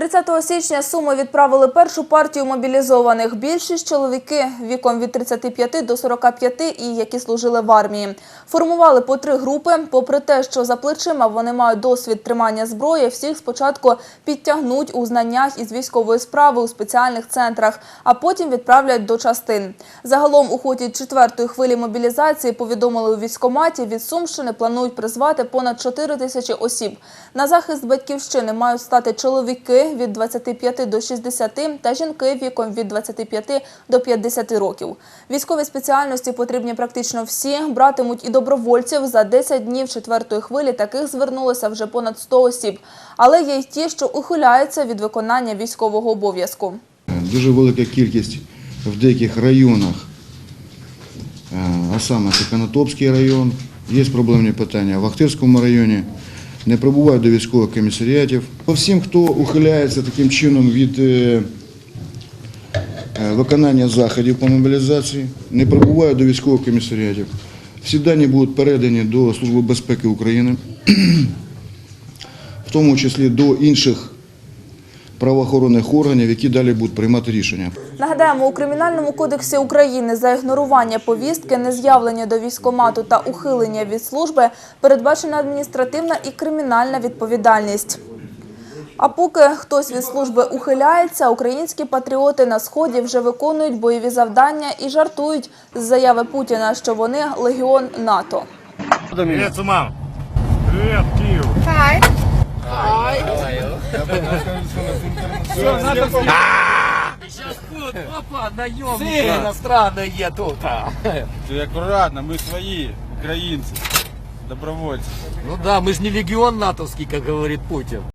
30 січня Суми відправили першу партію мобілізованих. Більшість чоловіки віком від 35 до 45 і які служили в армії. Формували по три групи. Попри те, що за плечима вони мають досвід тримання зброї, всіх спочатку підтягнуть у знаннях із військової справи у спеціальних центрах, а потім відправлять до частин. Загалом у ході четвертої хвилі мобілізації повідомили у військкоматі, від Сумщини планують призвати понад 4 тисячі осіб. На захист батьківщини мають стати чоловіки від 25 до 60 та жінки віком від 25 до 50 років. Військові спеціальності потрібні практично всі. Братимуть і добровольців. За 10 днів четвертої хвилі таких звернулося вже понад 100 осіб. Але є й ті, що ухиляються від виконання військового обов'язку. Дуже велика кількість в деяких районах, е, а саме це район, є проблемні питання в Ахтирському районі, не прибувають до військових комісаріатів. По всім, хто ухиляється таким чином від е, е, виконання заходів по мобілізації, не прибувають до військових комісаріатів. Всі дані будуть передані до Служби безпеки України, в тому числі до інших правоохоронних органів, які далі будуть приймати рішення. Нагадаємо, у Кримінальному кодексі України за ігнорування повістки, нез'явлення до військкомату та ухилення від служби передбачена адміністративна і кримінальна відповідальність. А поки хтось від служби ухиляється, українські патріоти на сході вже виконують бойові завдання і жартують з заяви Путіна, що вони легіон НАТО. Привет, Сумам. Привет, Киев. Опа, наемник. иностранные тут. Ты аккуратно, мы свои, украинцы, добровольцы. Ну да, мы же не легион натовский, как говорит Путин.